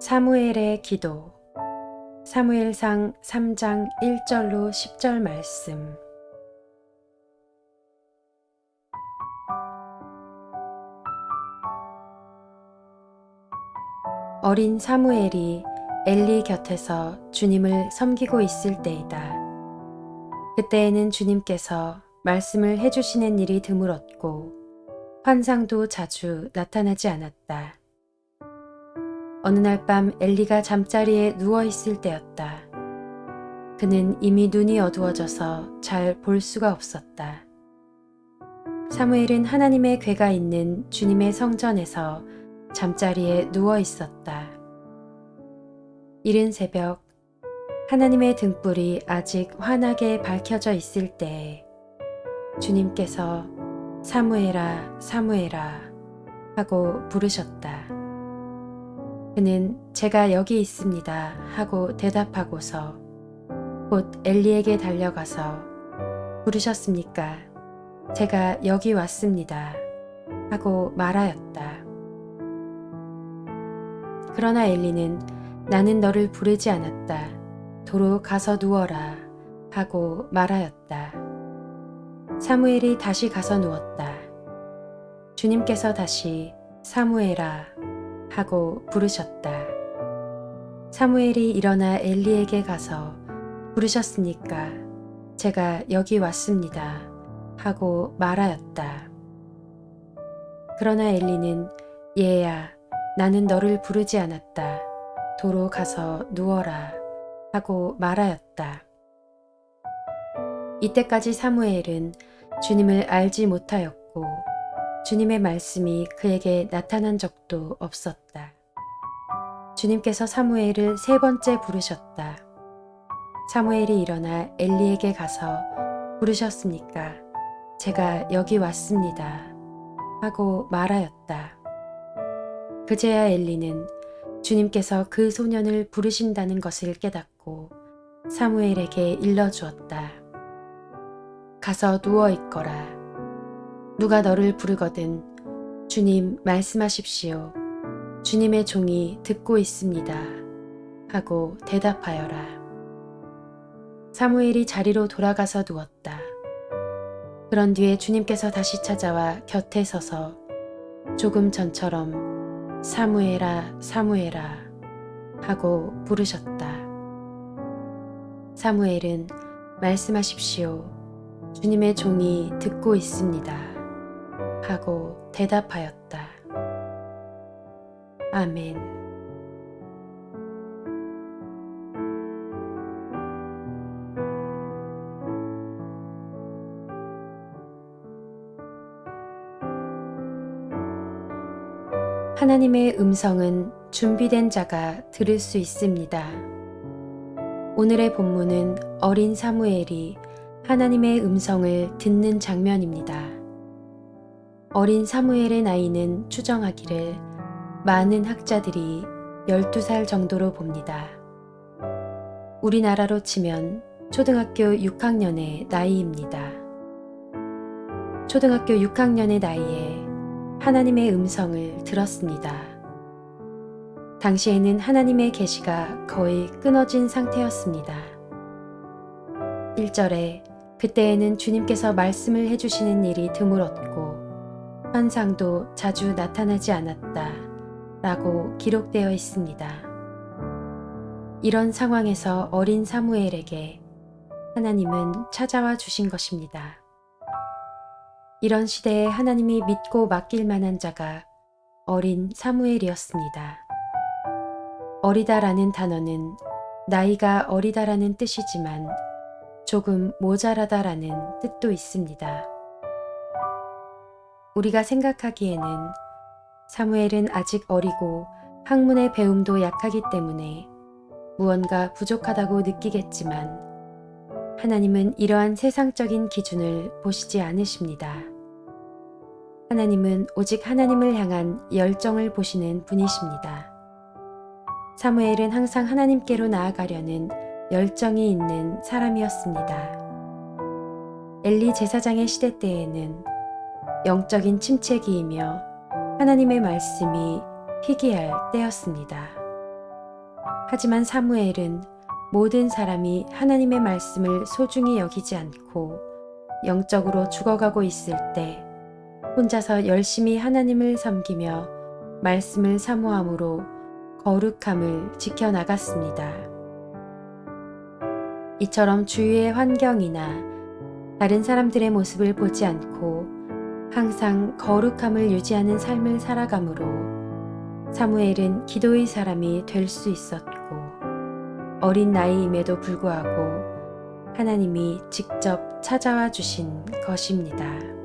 사무엘의 기도 사무엘상 3장 1절로 10절 말씀 어린 사무엘이 엘리 곁에서 주님을 섬기고 있을 때이다. 그때에는 주님께서 말씀을 해주시는 일이 드물었고 환상도 자주 나타나지 않았다. 어느 날 밤 엘리가 잠자리에 누워 있을 때였다. 그는 이미 눈이 어두워져서 잘 볼 수가 없었다. 사무엘은 하나님의 괴가 있는 주님의 성전에서 잠자리에 누워 있었다. 이른 새벽 하나님의 등불이 아직 환하게 밝혀져 있을 때에 주님께서 사무엘아 사무엘아 하고 부르셨다. 그는 제가 여기 있습니다 하고 대답하고서 곧 엘리에게 달려가서 부르셨습니까? 제가 여기 왔습니다 하고 말하였다. 그러나 엘리는 나는 너를 부르지 않았다. 도로 가서 누워라 하고 말하였다. 사무엘이 다시 가서 누웠다. 주님께서 다시 사무엘아 하고 부르셨다. 사무엘이 일어나 엘리에게 가서 부르셨습니까? 제가 여기 왔습니다. 하고 말하였다. 그러나 엘리는 얘야, 나는 너를 부르지 않았다. 도로 가서 누워라. 하고 말하였다. 이때까지 사무엘은 주님을 알지 못하였고 주님의 말씀이 그에게 나타난 적도 없었다. 주님께서 사무엘을 세 번째 부르셨다. 사무엘이 일어나 엘리에게 가서 부르셨습니까? 제가 여기 왔습니다. 하고 말하였다. 그제야 엘리는 주님께서 그 소년을 부르신다는 것을 깨닫고 사무엘에게 일러주었다. 가서 누워 있거라. 누가 너를 부르거든 주님 말씀하십시오. 주님의 종이 듣고 있습니다. 하고 대답하여라. 사무엘이 자리로 돌아가서 누웠다. 그런 뒤에 주님께서 다시 찾아와 곁에 서서 조금 전처럼 사무엘아, 사무엘아 하고 부르셨다. 사무엘은 말씀하십시오. 주님의 종이 듣고 있습니다. 하고 대답하였다. 아멘. 하나님의 음성은 준비된 자가 들을 수 있습니다. 오늘의 본문은 어린 사무엘이 하나님의 음성을 듣는 장면입니다. 어린 사무엘의 나이는 추정하기를 많은 학자들이 12살 정도로 봅니다. 우리나라로 치면 초등학교 6학년의 나이입니다. 초등학교 6학년의 나이에 하나님의 음성을 들었습니다. 당시에는 하나님의 계시가 거의 끊어진 상태였습니다. 1절에 그때에는 주님께서 말씀을 해주시는 일이 드물었고 환상도 자주 나타나지 않았다 라고 기록되어 있습니다. 이런 상황에서 어린 사무엘에게 하나님은 찾아와 주신 것입니다. 이런 시대에 하나님이 믿고 맡길 만한 자가 어린 사무엘이었습니다. 어리다라는 단어는 나이가 어리다라는 뜻이지만 조금 모자라다라는 뜻도 있습니다. 우리가 생각하기에는 사무엘은 아직 어리고 학문의 배움도 약하기 때문에 무언가 부족하다고 느끼겠지만 하나님은 이러한 세상적인 기준을 보시지 않으십니다. 하나님은 오직 하나님을 향한 열정을 보시는 분이십니다. 사무엘은 항상 하나님께로 나아가려는 열정이 있는 사람이었습니다. 엘리 제사장의 시대 때에는 영적인 침체기이며 하나님의 말씀이 희귀할 때였습니다. 하지만 사무엘은 모든 사람이 하나님의 말씀을 소중히 여기지 않고 영적으로 죽어가고 있을 때 혼자서 열심히 하나님을 섬기며 말씀을 사모함으로 거룩함을 지켜나갔습니다. 이처럼 주위의 환경이나 다른 사람들의 모습을 보지 않고 항상 거룩함을 유지하는 삶을 살아가므로 사무엘은 기도의 사람이 될 수 있었고 어린 나이임에도 불구하고 하나님이 직접 찾아와 주신 것입니다.